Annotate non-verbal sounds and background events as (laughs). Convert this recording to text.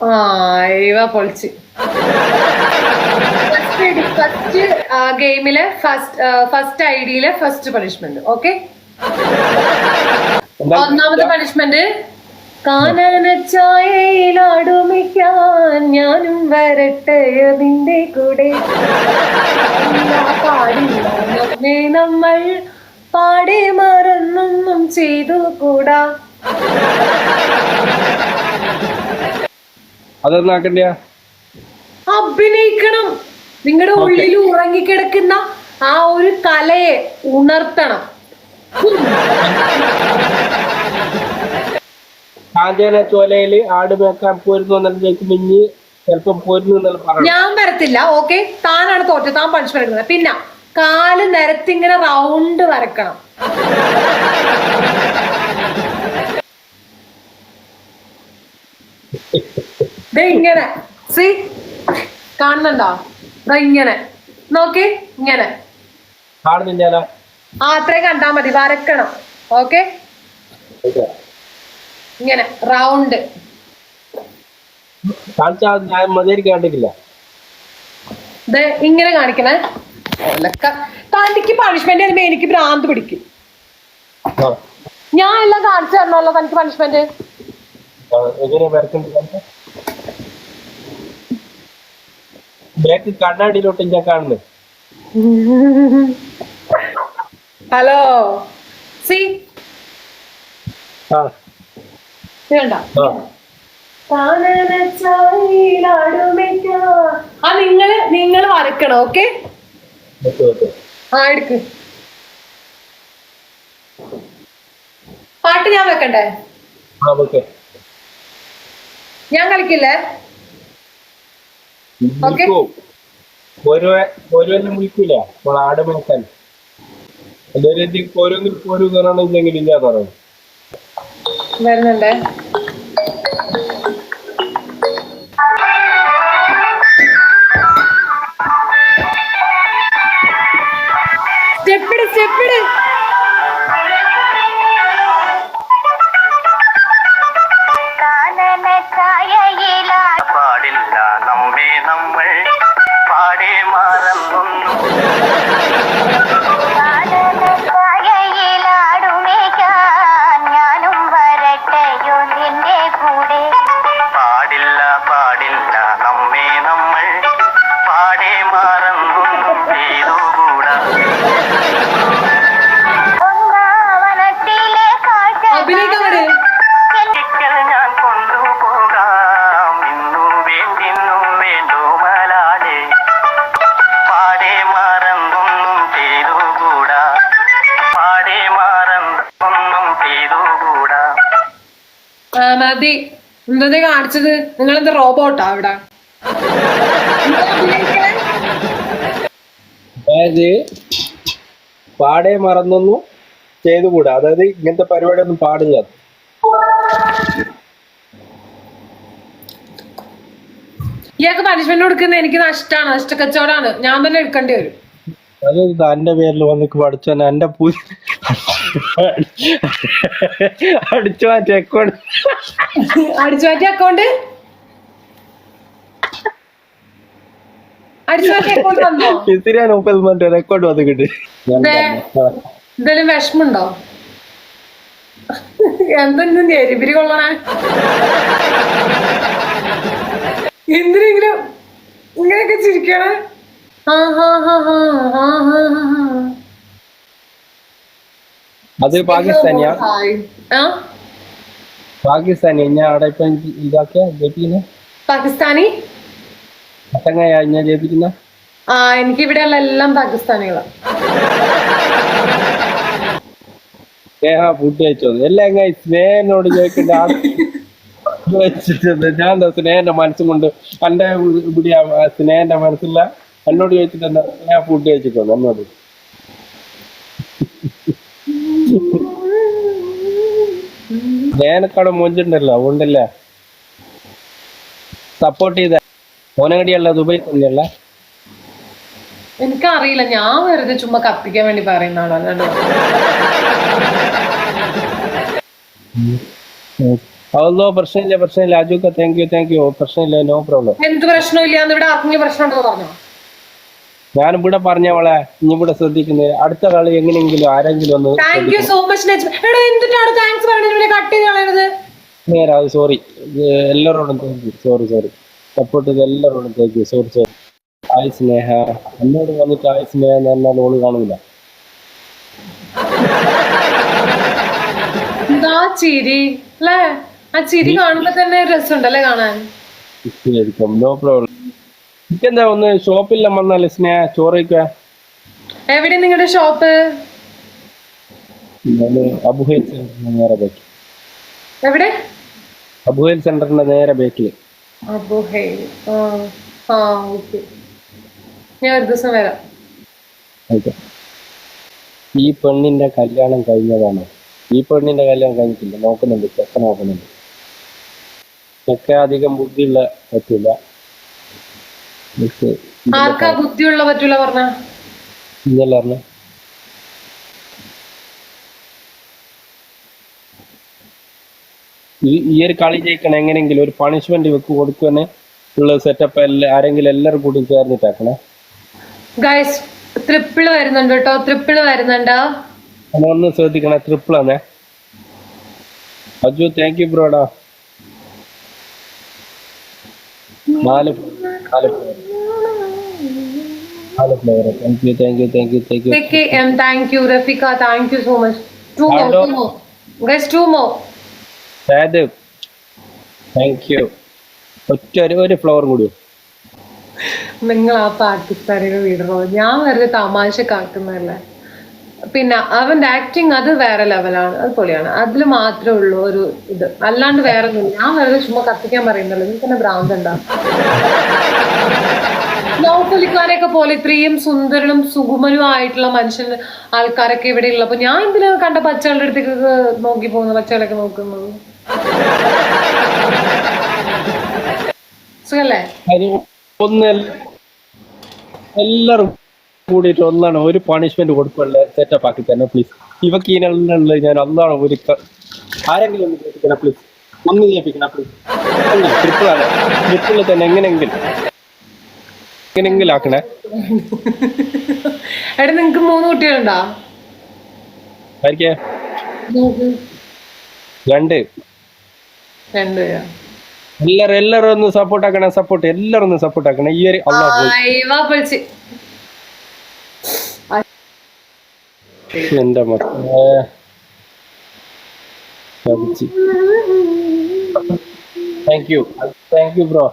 ആ ഇവ പൊളിച്ച്. ഫസ്റ്റ് ഗെയിമിലെ ഫസ്റ്റ് ഫസ്റ്റ് ഐഡിയിലെ ഫസ്റ്റ് പണിഷ്മെന്റ് ഓക്കെ ഒന്നാമത്തെ പണിഷ്മെന്റ് കാനനച്ചായയിലാടുമിക്കാൻ ഞാനും വരട്ടെ അതിന്റെ കൂടെ. നമ്മെ നമ്മൾ പാടി മറന്നൊന്നും ചെയ്തു കൂടാ അതൊന്നും ആക്കണ്ട അഭിനയിക്കണം. നിങ്ങളുടെ ഉള്ളിൽ ഉറങ്ങിക്കിടക്കുന്ന ആ ഒരു കലയെ ഉണർത്തണം. കാഞ്ചന ചോലയിൽ ആട് മേക്കാൻ പോരുന്നു എന്നുള്ളതിലേക്ക് മിഞ്ഞ് ചിലപ്പം പോരുന്നു എന്നുള്ള പറഞ്ഞു ഞാൻ വരത്തില്ല ഓക്കെ? താനാണ് തോറ്റത് താൻ പണിഷ്മെന്റ് എടുക്കുന്നത്. പിന്നെ കാൽ നിരത്തിങ്ങനെ റൗണ്ട് വരക്കണം. ദേ (laughs) ഇങ്ങനെ. സി? കാണുന്നുണ്ടോ? ദാ ഇങ്ങനെ. നോക്കി ഇങ്ങനെ. ആ അത്രയും കണ്ടാ മതി. വരക്കണം. ഓക്കെ? ഇങ്ങനെ റൗണ്ട്. ഇങ്ങനെ കാണിക്കണേ. തനിക്ക് പണിഷ്മെന്റ് തരുമ്പോ എനിക്ക് ഭ്രാന്ത് പിടിക്കും. ഞാൻ എല്ലാം കാണിച്ചു തരണമല്ലോ തനിക്ക് പണിഷ്മെന്റ് ബാക്ക് കണ്ണാടിയിലോട്ട് ഞാൻ കാണുന്നത് ഹലോ സി ആ. വേണ്ട ആ. ആ നിങ്ങൾ നിങ്ങൾ വരക്കണം ഓക്കെ ആ എടുക്ക്. പാട്ട് ഞാൻ വെക്കണ്ടേ? ഞാൻ കളിക്കില്ലേ. ഓരോ ഓരോന്നും വിളിക്കൂല? അപ്പോൾ ആട് മേക്കാൻ അതൊരു ഓരോന്നിൽ പോരും പറയണമെങ്കിൽ ഇല്ല പറയണം വരുന്നുണ്ടേ. മതി. എന്തേ കാണിച്ചത് നിങ്ങൾ എന്താ റോബോട്ടാ അവിടെ? അതായത് പാടെ മറന്നൊന്നും ചെയ്തുകൂടാ. അതായത് ഇങ്ങനത്തെ പരിപാടി ഒന്നും പാടില്ല. ഇയാൾക്ക് പണിഷ്മെന്റ് കൊടുക്കുന്ന എനിക്ക് നഷ്ടമാണ് നഷ്ടക്കച്ചവടാണ്. ഞാൻ തന്നെ എടുക്കേണ്ടി വരും. അത് എന്റെ പേരിൽ വന്നിക്ക് പഠിച്ചാൽ എന്റെ പൂ അടിച്ചു മാറ്റി അക്കൗണ്ട് അടിച്ചു മാറ്റി അക്കൗണ്ട് മുപ്പത് മറ്റേ റെക്കോർഡ് വന്നിട്ട്. എന്തെങ്കിലും വിഷമുണ്ടോ? എന്തെങ്കിലും എരിപിരി കൊള്ളണേ? എന്തിനെങ്കിലും ഇങ്ങനെയൊക്കെ ചിരിക്കണേ? ആ ഹാ ഹാ ഹാ ഹാ ഹാ ഹാ. അത് പാകിസ്ഥാനിയാ. പാകിസ്ഥാനി. ഞാൻ അവിടെ ഇപ്പൊ ഇതാക്കിയ ജയിപ്പിക്കുന്ന? പാകിസ്ഥാനി? അത്തങ്ങയാ ഞാൻ ജയിപ്പിക്കുന്ന? ആ എനിക്ക് ഇവിടെയുള്ള എല്ലാം പാകിസ്ഥാനികളാണ് സ്നേഹ ഫുഡ് കഴിച്ചത് എല്ലാം എങ്ങനെ സ്നേഹനോട് ചോദിക്കേണ്ട. വെച്ചിട്ടുണ്ട് ഞാൻ എന്താ സ്നേഹന്റെ മനസ്സും കൊണ്ട് എന്റെ ഇവിടെ സ്നേഹന്റെ മനസ്സില്ല എന്നോട് ചോദിച്ചിട്ട് എന്താ സ്നേഹ ഫുഡ് കഴിച്ചിട്ടുണ്ട് എന്നോട്? സ്നേഹനക്കാട് മോഞ്ചുണ്ടല്ലോ അതുകൊണ്ടല്ലേ? സപ്പോർട്ട് ചെയ്ത. ഓനങ്ങടിയല്ല ദുബൈ തന്നെയല്ല? എനിക്കറിയില്ല ഞാൻ വെറുതെ ചുമ്മാ കത്തിക്കാൻ വേണ്ടി പറയുന്നതാണോ അല്ലാണ്ട് അതോ പ്രശ്നമില്ല പ്രശ്നമില്ല. അജുക്ക താങ്ക് യു താങ്ക് യു പ്രശ്നമില്ല നോ പ്രോബ്ലം എന്ത് പ്രശ്നമില്ല ഇവിടെ ആർക്കെങ്കിലും പ്രശ്നം പറഞ്ഞോ? ഞാൻ ഇവിടെ പറഞ്ഞവളെ ഇനി ഇവിടെ ശ്രദ്ധിക്കുന്നത് അടുത്ത കളി എങ്ങനെയെങ്കിലും ആരെങ്കിലും ഒന്ന് താങ്ക് യു സോ മച്ച് എടാ എന്തിട്ടാണ് താങ്ക്സ് കട്ട് ചെയ്ത് കളയണത്. നേരെ സോറി എല്ലാവരോടും thank you sorry sorry support ചെയ്ത് എല്ലാവരോടും താങ്ക് യു സോറി സോറി ആയി സ്നേഹ. എന്നോട് വന്നിട്ട് ആയി സ്നേഹ എന്ന് പറഞ്ഞാൽ ഓൾ കാണൂല. ചിരി? അല്ലേ? ആ ചിരി കാണുമ്പോ തന്നെ രസമുണ്ടല്ലേ കാണാൻ? നോ പ്രോബ്ലം എന്താ ഒന്ന് ഷോപ്പില്ല വന്നാൽ സ്നേഹ ചോറ് എവിടെ നിങ്ങളുടെ ഷോപ്പ്? അബുഹൈൽ നേരെ ബാക്കിൽ എവിടെ? അബുഹൈൽ സെന്ററിന്റെ നേരെ ബാക്കിൽ അബു ഹേ ആ ഓക്കെ. ഞാൻ ഒരു ദിവസം വരാം. ഓക്കെ. ഈ പെണ്ണിന്റെ കല്യാണം കഴിഞ്ഞതാണോ. ഈ പെണ്ണിന്റെ കല്യാണം കഴിഞ്ഞിട്ടില്ല. നോക്കുന്നുണ്ട്. ചെക്ക നോക്കുന്നുണ്ട്. ചെക്ക അധികം ബുദ്ധിയുള്ള പറ്റില്ല ആർക്കാ ബുദ്ധിയുള്ള പറ്റൂല പറഞ്ഞ? പറഞ്ഞ ഈ ഒരു കളി ജയിക്കണം എങ്ങനെയെങ്കിലും ഒരു പണിഷ്മെന്റ് വെക്ക് കൊടുക്കുന്നെ ഉള്ള സെറ്റപ്പ് എല്ലാ ആരെങ്കിലും എല്ലാവരും കൂടി ചേർന്നിട്ടാക്കണേ. ഗൈസ് ട്രിപ്പിൾ വരുന്നുണ്ട് കേട്ടോ ട്രിപ്പിൾ വരുന്നുണ്ട്. ഒന്ന് ശ്രദ്ധിക്കണേ ട്രിപ്പിൾ ആണ് അജു താങ്ക് യു ബ്രോഡാ നാല് ഒറ്റ ഒരു ഫ്ലവർ കൂടി. നിങ്ങൾ ആ പാകിസ്ഥാനിനെ വിടണോ ഞാൻ വെറുതെ തമാശ കാക്കുന്നതല്ലേ പിന്നെ അവന്റെ ആക്ടിങ് അത് വേറെ ലെവലാണ് അത് പൊളിയാണ്. അതിൽ മാത്രമേ ഉള്ളൂ ഒരു ഇത്. അല്ലാണ്ട് വേറെ ഒന്നും ഞാൻ വെറുതെ ചുമ്മാ കത്തിക്കാൻ പറയുന്നുള്ളൂ. നീ തന്നെ ഭ്രാന്ത് ഉണ്ടാവും നൗഫലിക്കാനെയൊക്കെ പോലെ ഇത്രയും സുന്ദരനും സുകുമനും ആയിട്ടുള്ള മനുഷ്യൻ ആൾക്കാരൊക്കെ ഇവിടെ ഉള്ളപ്പോ ഞാൻ എന്തിനാ കണ്ട പച്ചകളുടെ അടുത്തേക്ക് നോക്കി പോകുന്നു പച്ചകളൊക്കെ നോക്കുന്നത്? സുഖല്ലേ? എല്ലാവർക്കും കൂടിയിട്ട് ഒന്നാണ് ഒരു പണിഷ്മെന്റ് കൊടുക്കുള്ള സെറ്റപ്പ് ആക്കി തന്നെ പ്ലീസ് ഇവക്ക് ഇതിനുള്ള ഞാൻ ഒന്നാണ് ഒരു ആരെങ്കിലും ഒന്ന് കേൾപ്പിക്കണം പ്ലീസ് ഒന്ന് കേൾപ്പിക്കണം പ്ലീസ് ട്രിപ്പിൾ ആണ്. ട്രിപ്പിൾ തന്നെ എങ്ങനെയെങ്കിലും. എങ്ങനെയെങ്കിലും ആക്കണേ. എടാ നിങ്ങക്ക് മൂന്ന് കുട്ടികളുണ്ടോ? ആയിരിക്കേ? രണ്ട്. രണ്ട് എല്ലാരും എല്ലാരും ഒന്ന് സപ്പോർട്ട് ആക്കണേ സപ്പോർട്ട് എല്ലാരും ഒന്ന് സപ്പോർട്ട് ആക്കണേ. ഈ ഒരു അള്ളാഹ് എന്റെ മക്കളെ thank you thank you bro